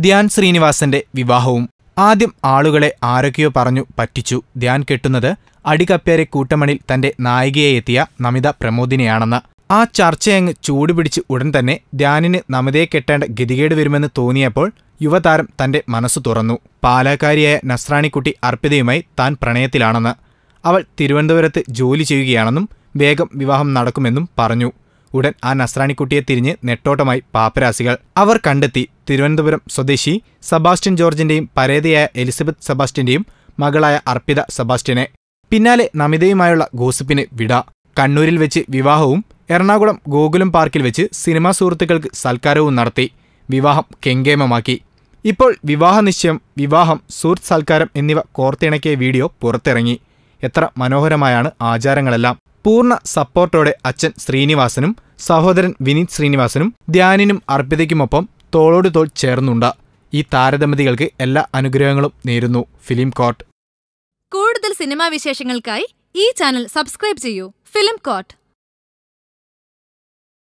ധ്യാൻ ശ്രീനിവാസന്റെ വിവാഹവും. ആദ്യം ആളുകളെ ആരൊക്കെയോ പറഞ്ഞു പറ്റിച്ചു. ധ്യാൻ കെട്ടുന്നത് അടികപ്പേരെ കൂട്ടമണിൽ തന്റെ നായികയെ എത്തിയ നമിത പ്രമോദിനെയാണെന്ന്. ആ ചർച്ചയങ്ങ് ചൂടുപിടിച്ച് ഉടൻ തന്നെ ധ്യാനിന് നമിതയെ കെട്ടേണ്ട ഗതികേട് വരുമെന്ന് തോന്നിയപ്പോൾ യുവതാരം തന്റെ മനസ്സു തുറന്നു. പാലാക്കാരിയായ നസ്രാണിക്കുട്ടി അർപ്പിതയുമായി താൻ പ്രണയത്തിലാണെന്ന്. അവൾ തിരുവനന്തപുരത്ത് ജോലി ചെയ്യുകയാണെന്നും വേഗം വിവാഹം നടക്കുമെന്നും പറഞ്ഞു. ഉടൻ ആ നസ്രാണിക്കുട്ടിയെ തിരിഞ്ഞ് നെട്ടോട്ടമായി പാപ്പരാസികൾ. അവർ കണ്ടെത്തി തിരുവനന്തപുരം സ്വദേശി സബാസ്റ്റ്യൻ ജോർജിന്റെയും പരേതയായ എലിസബത്ത് സെബാസ്റ്റ്യന്റെയും മകളായ അർപ്പിത സെബാസ്റ്റ്യനെ. പിന്നാലെ നമിതയുമായുള്ള ഗോസിപ്പിന് വിട. കണ്ണൂരിൽ വെച്ച് വിവാഹവും എറണാകുളം ഗോകുലം പാർക്കിൽ വെച്ച് സിനിമാ സുഹൃത്തുക്കൾക്ക് സൽക്കാരവും നടത്തി. വിവാഹം കെങ്കേമമാക്കി. ഇപ്പോൾ വിവാഹ നിശ്ചയം വിവാഹം സുഹൃത്ത് സൽക്കാരം എന്നിവ കോർത്തിണക്കിയ വീഡിയോ പുറത്തിറങ്ങി. എത്ര മനോഹരമായാണ് ആചാരങ്ങളെല്ലാം. പൂർണ സപ്പോർട്ടോടെ അച്ഛൻ ശ്രീനിവാസനും സഹോദരൻ വിനീത് ശ്രീനിവാസനും ധ്യാനിനും അർപ്പിതയ്ക്കുമൊപ്പം തോളോട് തോൾ ചേർന്നുണ്ട്. ഈ താരദമ്പതികൾക്ക് എല്ലാ അനുഗ്രഹങ്ങളും നേരുന്നു. ഫിലിം കോട്ട് കൂടുതൽ സിനിമാ വിശേഷങ്ങൾക്കായി ഈ ചാനൽ സബ്സ്ക്രൈബ് ചെയ്യൂ. Film coat